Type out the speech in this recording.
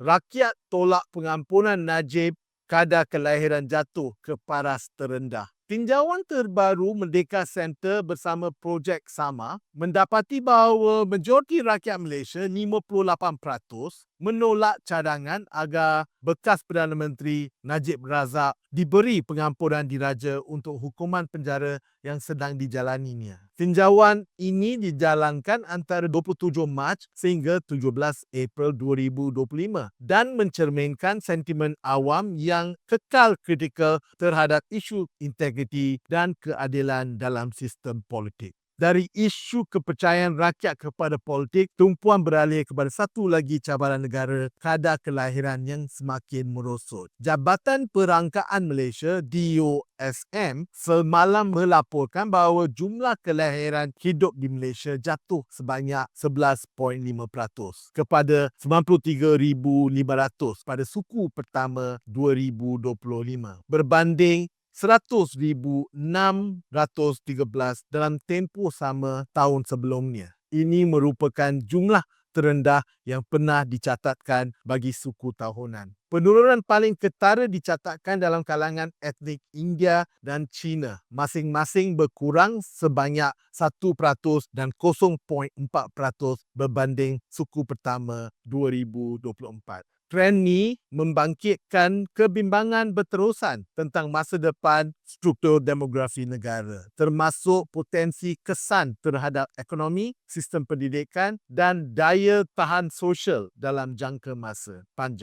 Rakyat tolak pengampunan Najib kadar kelahiran jatuh ke paras terendah. Tinjauan terbaru Merdeka Center bersama Projek Sama mendapati bahawa majoriti rakyat Malaysia 58% menolak cadangan agar bekas Perdana Menteri Najib Razak diberi pengampunan diraja untuk hukuman penjara yang sedang dijalaninya. Tinjauan ini dijalankan antara 27 Mac sehingga 17 April 2025 dan mencerminkan sentimen awam yang kekal kritikal terhadap isu integriti dan keadilan dalam sistem politik. Dari isu kepercayaan rakyat kepada politik, tumpuan beralih kepada satu lagi cabaran negara, kadar kelahiran yang semakin merosot. Jabatan Perangkaan Malaysia DOSM semalam melaporkan bahawa jumlah kelahiran hidup di Malaysia jatuh sebanyak 11.5% kepada 93,500 pada suku pertama 2025 berbanding 100,613 dalam tempoh sama tahun sebelumnya. Ini merupakan jumlah terendah yang pernah dicatatkan bagi suku tahunan. Penurunan paling ketara dicatatkan dalam kalangan etnik India dan China. Masing-masing berkurang sebanyak 1% dan 0.4% berbanding suku pertama 2024. Trend ni membangkitkan kebimbangan berterusan tentang masa depan struktur demografi negara, termasuk potensi kesan terhadap ekonomi, sistem pendidikan dan daya tahan sosial dalam jangka masa panjang.